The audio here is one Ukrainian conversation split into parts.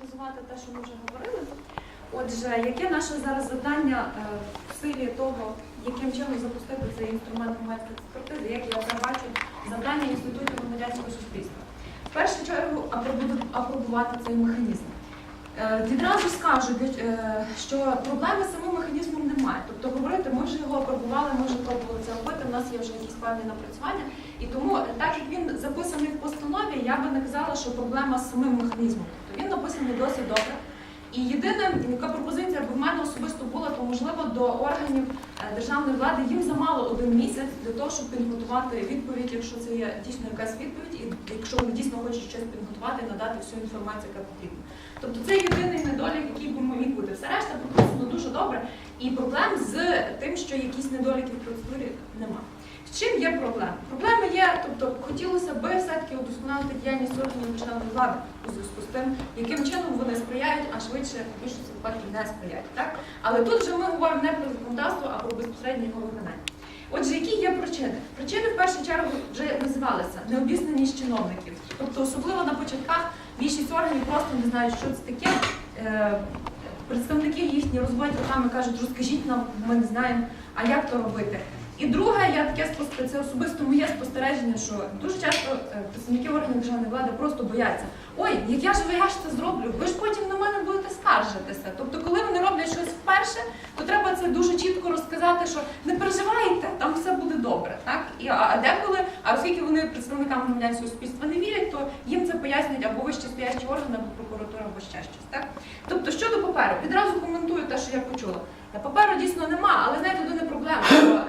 систематизувати те, що ми вже говорили. Отже, яке наше зараз завдання е, в силі того, яким чином запустити цей інструмент громадської експертизи, як я бачу, завдання інституту громадянського суспільства. В першу чергу апробу- апробувати цей механізм. Е, Відразу скажу, е, що проблеми з самим механізмом немає. Тобто говорити, ми вже його апробували, ми вже пробували це робити, у нас є вже якісь певні напрацювання. І тому, так як він записаний в постанові, я би не казала, що проблема з самим механізмом. Написаний досить добре. І єдина яка пропозиція б в мене особисто була, то можливо до органів е, державної влади їм замало один місяць для того, щоб підготувати відповідь, якщо це є дійсно якась відповідь, і якщо вони дійсно хочуть щось підготувати і надати всю інформацію, яка потрібна. Тобто це єдиний недолік, який би міг бути. Все решта прописано дуже добре, і проблем з тим, що якісь недоліки в процедурі немає. З чим є проблема? Проблеми є, тобто хотілося би все-таки удосконалити діяльність органів державної влади у зв'язку з тим, яким чином вони сприяють, а швидше в більшості випадків не сприяють. Так? Але тут вже ми говоримо не про законодавство, а про безпосереднє його виконання. Отже, які є причини? Причини в першу чергу вже називалися необізнаність чиновників. Тобто, особливо на початках більшість органів просто не знають, що це таке. Е, Представники їхні розводять руками кажуть, розкажіть нам, ми не знаємо, а як то робити. І друге, я таке це особисто моє спостереження, що дуже часто е, представники органів державної влади просто бояться. Ой, як я ж я ж це зроблю, ви ж потім на мене будете скаржитися. Тобто, коли вони роблять щось вперше, то треба це дуже чітко розказати, що не переживайте, там все буде добре. Так? І, а, деколи, а оскільки вони представникам громадянського суспільства не вірять, то їм це пояснюють або вище стоячі органи, або прокуратура, або ще щось. Так? Тобто, щодо паперу, відразу коментую те, що я почула. Паперу дійсно нема, але знаєте, тут не проблема. Бо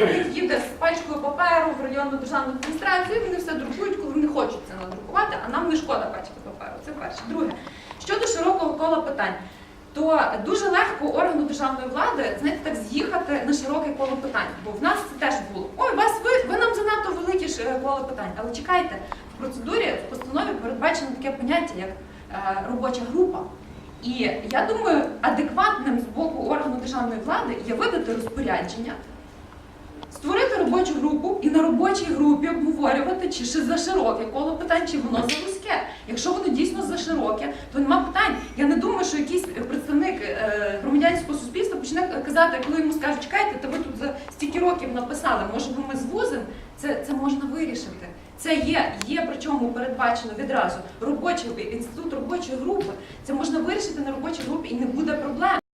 Представник їде з пачкою паперу в районну державну адміністрацію, вони все друкують, коли вони хочуть це надрукувати, а нам не шкода пачки паперу. Це перше. Друге, щодо широкого кола питань, то дуже легко органу державної влади, знаєте, так з'їхати на широке коло питань. Бо в нас це теж було. Ой, вас ви, ви нам занадто велике е, коло питань. Але чекайте, в процедурі, в постанові передбачено таке поняття, як е, робоча група. І я думаю, адекватним з боку органу державної влади є видати розпорядження, робочу групу і на робочій групі обговорювати, чи ще за широке коло питань, чи воно за вузьке. Якщо воно дійсно за широке, то нема питань. Я не думаю, що якийсь представник е, громадянського суспільства почне казати, коли йому скажуть, чекайте, та ви тут за стільки років написали, може би ми звузимо, це, це можна вирішити. Це є, є причому передбачено відразу робочий інститут робочої групи. Це можна вирішити на робочій групі і не буде проблем.